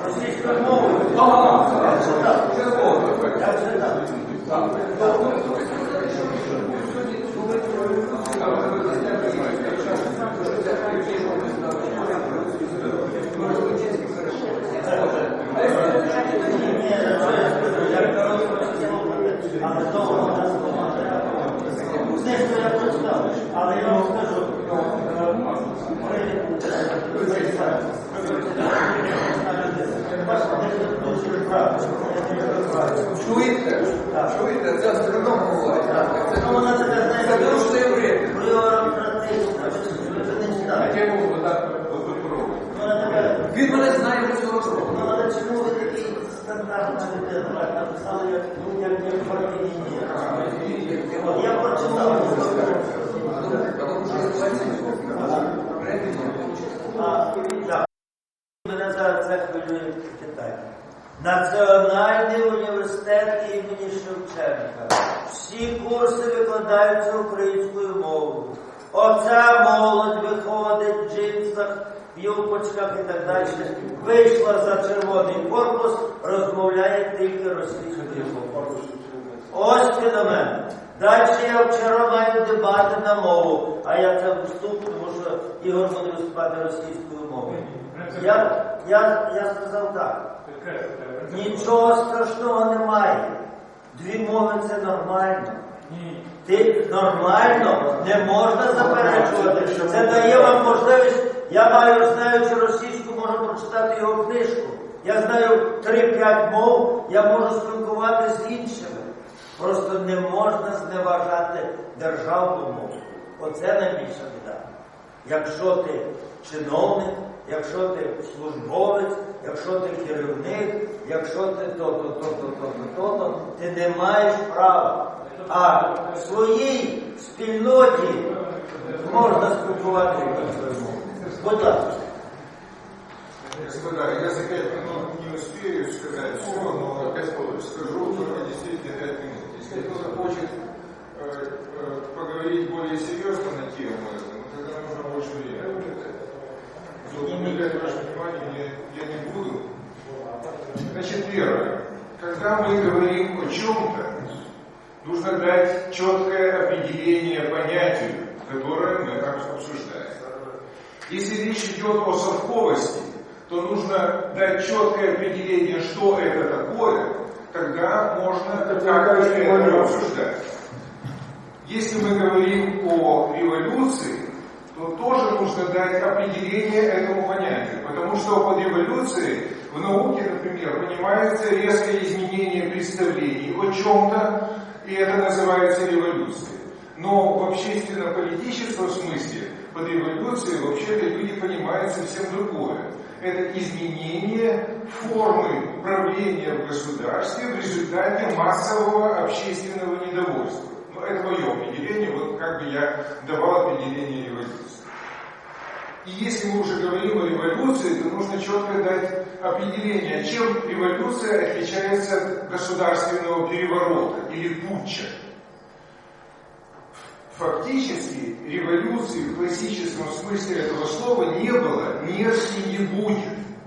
Francisco Moro. No, no, no, no, no, no, no, no, no, no, Чуєте? Чуєте? Це струном буває. Це дуже євреї. Він мене знає до цього року. Але чому ви такий стандартна людина? Як партійні. Я прочитав. Національний університет імені Шевченка. Всі курси викладаються українською мовою. Оця молодь виходить в джинсах, в юбочках і так далі. Вийшла за червоний корпус, розмовляє тільки російською мовою. Ось феномен. Далі я вчора маю дебати на мову, а я це вступ, тому що Ігор буде виступати російською мовою. Я, я, я сказав так. Нічого страшного немає. Дві мови це нормально. Ти нормально не можна заперечувати. Це дає вам можливість. Я маю, знаючи російську, можу прочитати його книжку. Я знаю 3-5 мов, я можу спілкуватися з іншими. Просто не можна зневажати державну мову. Оце найбільша біда. Якщо ти чиновник, якщо ти службовець, якщо ти керівник, якщо ти то-то, то-то, то-то, то-то, ти не маєш права. А в своїй спільноті можна спілкуватися своєму. Будь ласка. Я за пять минут не успею сказать все, но скажу только действительно говорим о чем-то, нужно дать четкое определение понятию, которое мы обсуждаем. Если речь идет о совковости, то нужно дать четкое определение, что это такое, тогда можно как-то это обсуждать. Если мы говорим о революции, то тоже нужно дать определение этому понятию, потому что под революцией в науке, например, понимается резкое изменение представлений о чем-то, и это называется революцией. Но в общественно-политическом смысле под революцией вообще-то люди понимают совсем другое. Это изменение формы правления в государстве в результате массового общественного недовольства. Ну, это мое определение, вот как бы я давал определение революции. И если мы уже говорим о революции, то нужно четко дать определение, чем революция отличается от государственного переворота или путча. Фактически революции в классическом смысле этого слова не было, нет и не будет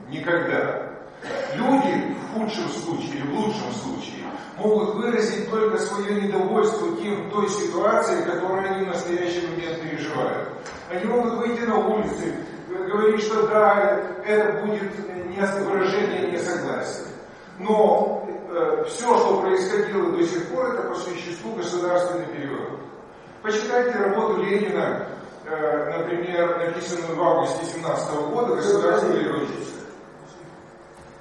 никогда. Люди в худшем случае или в лучшем случае могут выразить только свое недовольство тем, той ситуацией, которую они в настоящий момент переживают. Они могут выйти на улицы, говорить, что да, это будет выражение несогласия. Но э, все, что происходило до сих пор, это по существу государственный переворот. Почитайте работу Ленина, э, например, написанную в августе 17 года «Государственная революция».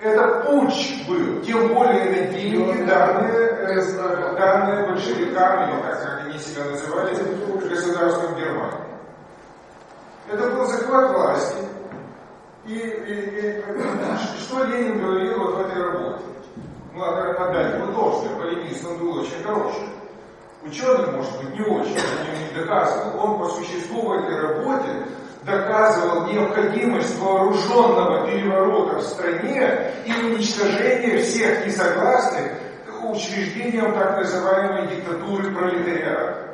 Это путь был, тем более на деньги, данные, э, данные большевикам, или так как они себя называли, государством Германии. Это был захват власти И, и- и что Ленин говорил вот в этой работе? Ну, надо отдать ему должное, полемист он был очень хороший. Ученый, может быть, не очень, он не доказывал. Он по существу в этой работе доказывал необходимость вооруженного переворота в стране и уничтожения всех несогласных учреждением так называемой диктатуры пролетариата.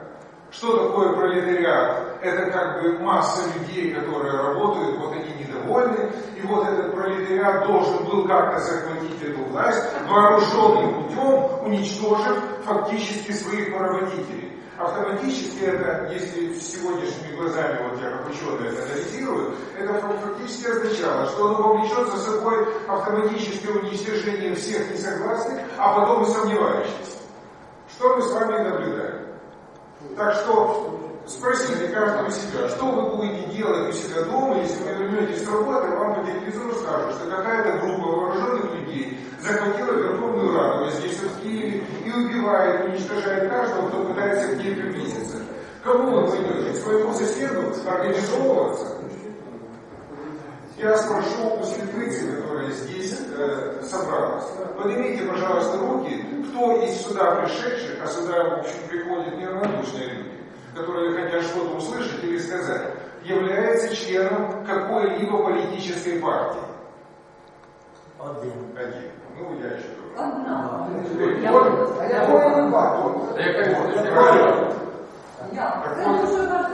Что такое пролетариат? Это как бы масса людей, которые работают, вот они недовольны, и вот этот пролетариат должен был как-то захватить эту власть, вооруженным путем уничтожив фактически своих поработителей. Автоматически это, если сегодняшними глазами, вот я как ученый это анализирую, это фак- фактически означало, что оно повлечет за собой автоматическое уничтожение всех несогласных, а потом и сомневающихся. Что мы с вами наблюдаем? Так что спросите каждого себя, что вы будете делать у себя дома, если вы вернетесь с работы, вам по телевизору скажут, что какая-то группа вооруженных людей захватила Верховную Раду вот здесь, в Киеве, и убивает, уничтожает каждого, кто пытается к ней приблизиться. Кому вы пойдете? К своему соседу организовываться? Я спрошу у светлицы, которая здесь э, собралась. Поднимите, пожалуйста, руки, кто из сюда пришедших, а сюда, в общем, приходят неравнодушные люди, которые хотят что-то услышать или сказать, является членом какой-либо политической партии. Один. Один. Ну, я еще тоже. Одна. Вот, я вот, вот, різниця? правильно.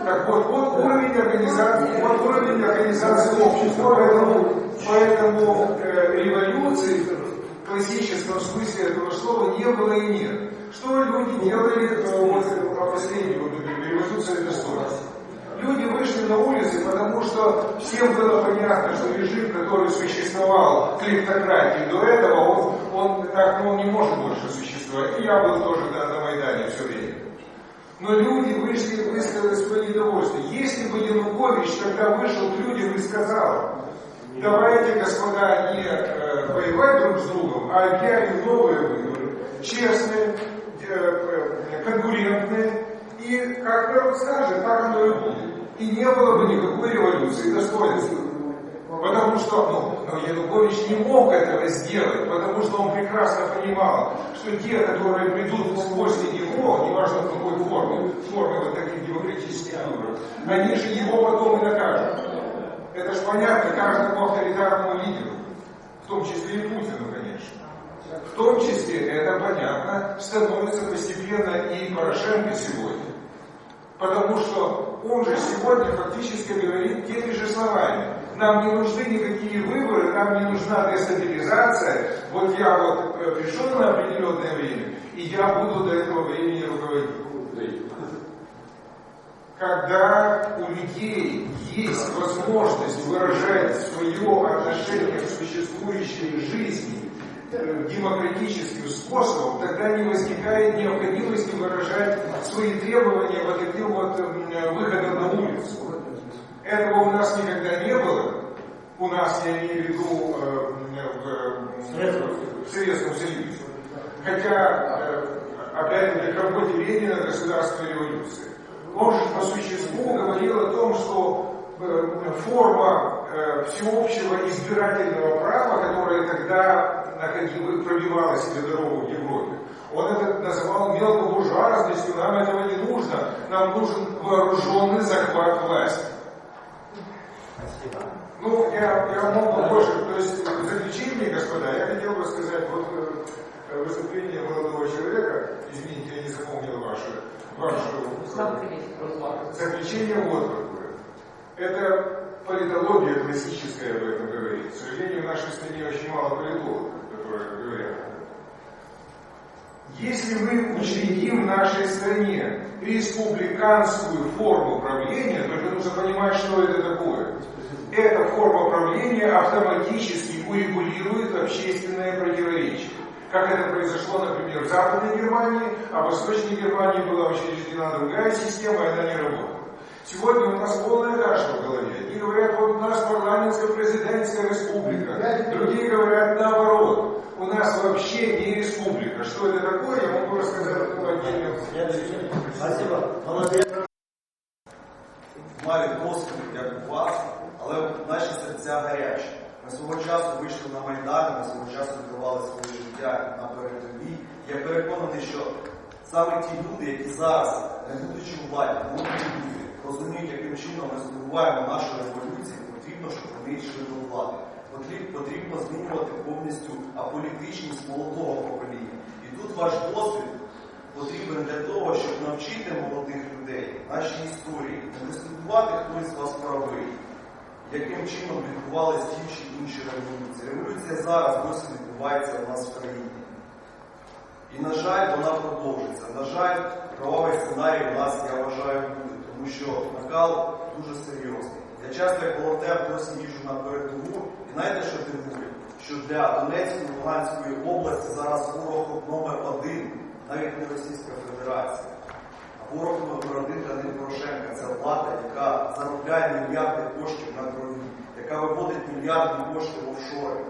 Так вот, вот, уровень организации, вот уровень организации общества, поэтому, поэтому э, революции в классическом смысле этого слова не было и нет. Что люди делали э, вот, э, последнюю вот, эту революцию это что? Люди вышли на улицы, потому что всем было понятно, что режим, который существовал клептократии до этого, он, он так ну, он не может больше существовать. И я был тоже на, на Майдане все время. Но люди вышли и высказали свое недовольство. Если бы Янукович тогда вышел к людям и сказал, давайте, господа, не э, воевать друг с другом, а объявим новые выборы, честные, э, э, конкурентные, и как народ скажет, так оно и будет. И не было бы никакой революции достоинства. Потому что ну, Янукович не мог этого сделать, потому что он прекрасно понимал, что те, которые придут неважно в форме вот таких демократических выборов, они же его потом и накажут. Это же понятно каждому авторитарному лидеру, в том числе и Путину, конечно. В том числе, это понятно, становится постепенно и Порошенко сегодня. Потому что он же сегодня фактически говорит теми же словами. Нам не нужны никакие выборы, нам не нужна дестабилизация. Вот я вот пришел на определенное время, и я буду до этого времени руководить. Когда у людей есть возможность выражать свое отношение к существующей жизни э, демократическим способом, тогда не возникает необходимости выражать свои требования вот таким вот э, выходом на улицу. Этого у нас никогда не было. У нас, я имею в виду, э, в, в Советском Союзе. Хотя, э, опять-таки, к работе Ленина государственной революции. Он же по существу говорил о том, что э, форма э, всеобщего избирательного права, которая тогда пробивала себе дорогу в Европе, он это называл мелкобуржуазностью, нам этого не нужно, нам нужен вооруженный захват власти. Спасибо. Ну, я, я мог бы больше, то есть в заключение, господа, я хотел бы сказать, вот э, выступление молодого человека, извините, я не запомнил ваше, заключение вот какое. Это политология классическая об этом говорит. К сожалению, в нашей стране очень мало политологов, которые говорят. Если мы учредим в нашей стране республиканскую форму правления, только нужно понимать, что это такое. Эта форма правления автоматически урегулирует общественное противоречие Как это произошло, например, в Западной Германии, а в Восточной Германии была учреждена другая система, и она не работала. Сегодня у нас полная каша в голове. Одни говорят, вот у нас парламентско-президентская республика, другие говорят наоборот. У нас вообще не республика. Что это такое, я могу рассказать в отдельном Следующий. Спасибо. Молодец. маю досвід, як у вас, але наші серця місця гарячі. Ми свого часу вийшли на Майдан, ми свого часу віддавали своє життя на передовій. Я переконаний, що саме ті люди, які зараз, не будучи у владі, люди, розуміють, яким чином ми здобуваємо нашу революцію, потрібно, щоб вони йшли до влади. Потрібно, змінювати повністю аполітичність молодого покоління. І тут ваш досвід потрібен для того, щоб навчити молодих людей нашій історії, не дискутувати, хто із вас правий, яким чином відбувалися ті чи інші революції. Революція зараз досі відбувається у нас в країні. І, на жаль, вона продовжиться. На жаль, кровавий сценарій у нас, я вважаю, буде, тому що накал дуже серйозний. Я часто як волонтер досі їжджу на передову, і знаєте, що дивує? Що для Донецької Луганської області зараз ворог номер один, навіть не Російська Федерація. А ворог номер один для Порошенка це влада, яка заробляє мільярди коштів на крові, яка виводить мільярдні кошти в офшори,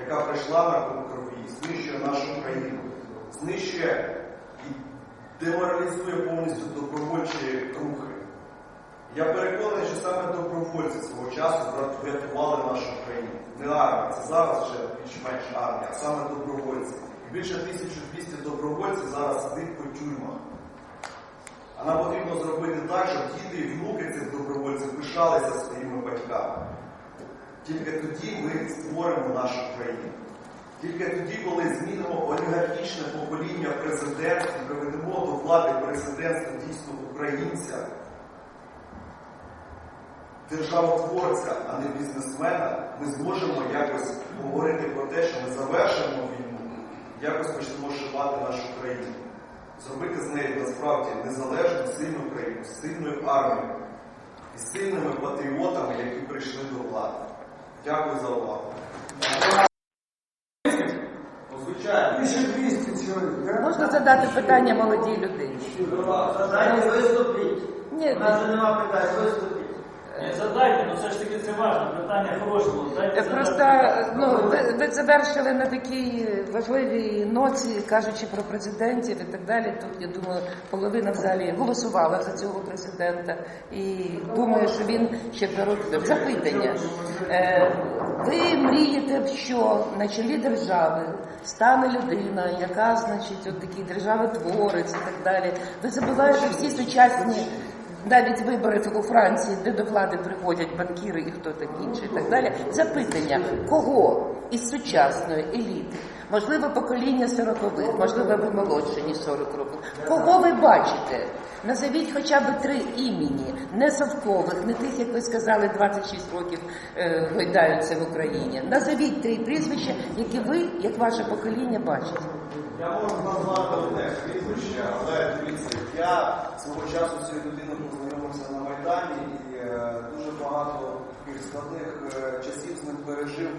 яка прийшла на крові, знищує нашу країну, знищує і деморалізує повністю добровольчі рухи. Я переконаний, що саме добровольці свого часу врятували нашу країну. Не армія, це зараз вже більш-менш армія, а саме добровольці. І більше 1200 добровольців зараз сидить по тюрмах. А нам потрібно зробити так, щоб діти і внуки цих добровольців пишалися своїми батьками. Тільки тоді ми створимо нашу країну. Тільки тоді, коли змінимо олігархічне покоління президентів, приведемо до влади президентства дійсно українця, державотворця, а не бізнесмена, ми зможемо якось говорити про те, що ми завершимо війну, якось почнемо шивати нашу країну, зробити з неї насправді незалежну, сильну країну, з сильною армією і з сильними патріотами, які прийшли до влади. Дякую за увагу. Ну, Звичайно. 1200 чоловік. да? Можна задати питання молодій людині? Задайте виступіть. Ні. У нас же нема питань, виступіть. Не задайте, ну все ж таки це важливо, питання. Дайте Е, Просто ну ви, ви завершили на такій важливій ноці, кажучи про президентів і так далі. Тут я думаю, половина в залі голосувала за цього президента і думаю, що він ще роки запитання. Е, ви мрієте, що на чолі держави стане людина, яка, значить, от такий державотворець і так далі. Ви забуваєте всі сучасні навіть вибори у Франції, де до влади приходять банкіри і хто там інший, і так далі. Запитання, кого із сучасної еліти, можливо, покоління сорокових, можливо, ви молодші, ніж 40 років. Кого ви бачите? Назовіть хоча б три імені, не совкових, не тих, як ви сказали, 26 років е, гойдаються в Україні. Назовіть три прізвища, які ви, як ваше покоління, бачите. Я можу назвати одне прізвище, але дивіться, я свого часу з цією людиною познайомився на Майдані і е, дуже багато складних е, часів з ним пережив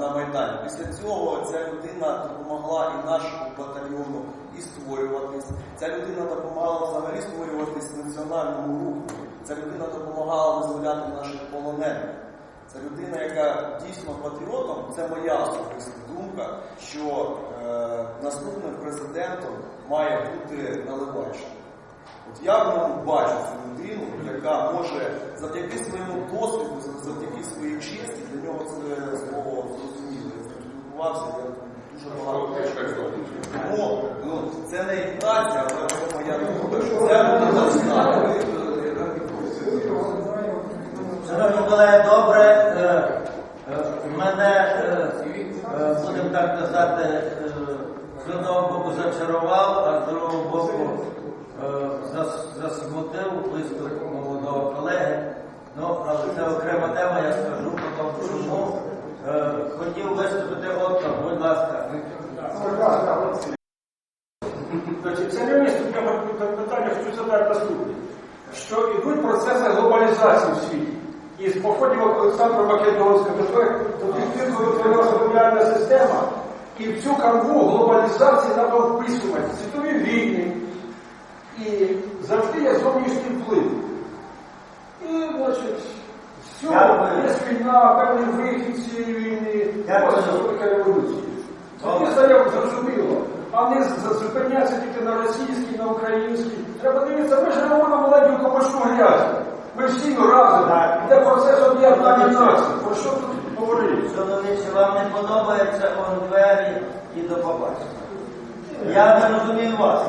на Майдані. Після цього ця людина допомогла і нашому батальйону і створюватись. Ця людина допомагала взагалі створюватись національному руху. Ця людина допомагала визволяти наших полонених. Це людина, яка дійсно патріотом, це моя особиста думка, що е, наступним президентом має бути Наливайченко. От я в ньому бачу цю людину, яка може завдяки своєму досвіду, завдяки своїй честі, для нього це слово зрозуміло. Я спілкувався, я дуже багато. Тому ну, це не агітація, але це моя думка, що це знає. Шановні колеги, добре. е, е, Мене, е, е, будемо так казати, е, з одного боку зачарував, а з другого боку е, зас- засмутив виступ молодого колеги. Ну, але це окрема тема, я скажу потім чому. Е, Хотів виступити Отто, будь ласка. Це не виступ, вам питання хочу задати наступне. Що йдуть процеси глобалізації в світі. І з походів Олександра Македонського до колоніальна система, і в цю канву глобалізації треба вписувати світові війни. І завжди є зовнішній вплив. І, значить, все, є війна, певний вихід цієї війни, велика революція. Тоді заяву зрозуміло, а не зупинятися тільки на російській, на українській. Треба дивитися, ми живемо на маленьку копошку грязь. Ми всі ну, разом, де процес об'єднання нації. Про що тут говорити? Соловичі, вам не подобається он двері і до побачення. Я не розумію вас.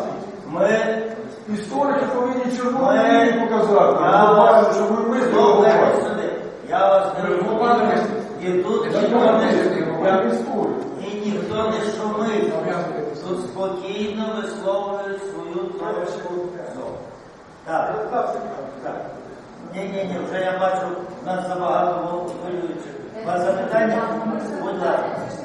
Ми Історики повинні червону Ми- лінію показати. Я Глобально, вас щоб ви сюди. Я вас не розумію. І тут ніхто не і ніхто не шумить. Тут спокійно висловлюють свою точку зору. Так, так. Ні, ні, ні, вже я бачу, нас забагато хвилюючих. Вас запитання? Будь ласка.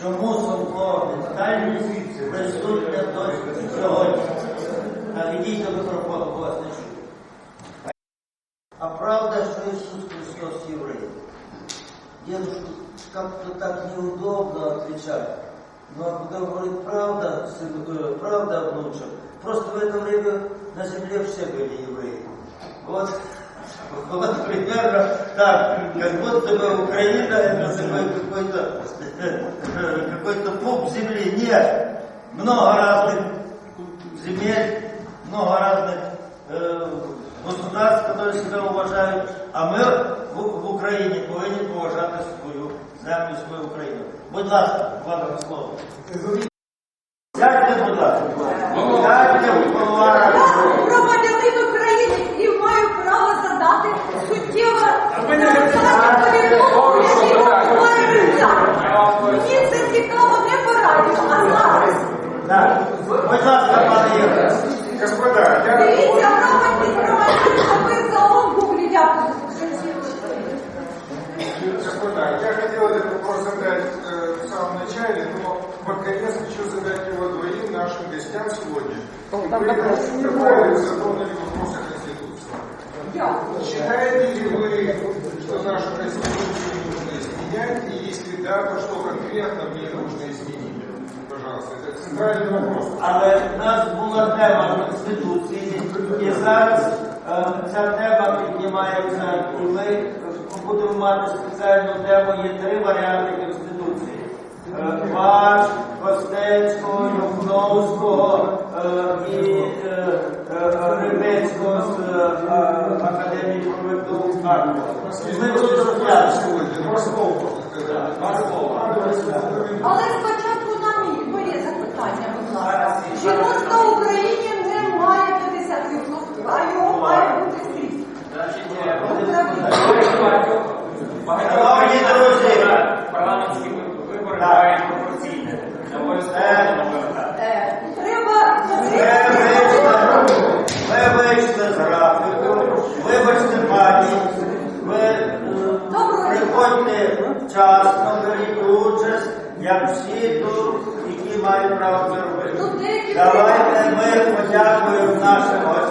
Чому совкова ментальність присутня до сьогодні? А відійдіть до мікрофону, бо вас не чую. А правда, что Иисус Христос еврей? Дедушка, как-то так неудобно отвечать. Но когда говорит правда, сын, э, правда, внучек, просто в это время на земле все были евреи. Вот, вот примерно так, как будто бы Украина это такой какой-то какой-то пуп земли. Нет, много разных земель, много разных э, государств, которые себя уважают, а ми в, в Україні повинні поважати свою землю, свою Україну. Будь ласка, вам слово. Сядьте, будь ласка. Сядьте в Господа, я... Дивіться, громадянин громадянин забив загалом в гуглі. Дякую. Господа, я хотел этот вопрос задать э, в самом начале, но под конец хочу задать его двоим нашим гостям сегодня. О, там вы затронули вопросы Конституции. Дякую. Считаете ли вы, что нашу Конституцию нужно изменять, и если да, то что конкретно в ней нужно изменить? Але в нас була тема Конституції, і зараз е, ця тема піднімається, і ми будемо мати спеціальну тему. Є три варіанти Конституції. Е, Ваш, Костецького, Юхновського е, і е, е, Рибецького з е, Академії провідного скарбу. Ми можно сказать. Два слова. Але спочатку на мій моє запитання, будь ласка. Жінок в Україні не має 50%, а його має бути скрізь. Шановні друзі, Парламентські вибори Так. мають пропорційне. Не обов'язково. Е, Треба Ви вийшли, ви вийшли з графіку, вибачте пані, ви е, приходьте вчасно, беріть участь, як всі тут, які мають право це робити. Тут деякі Давайте ми подякуємо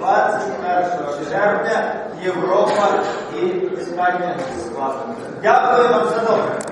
21 червня Європа і Іспанія. Слава. Дякую вам за добре.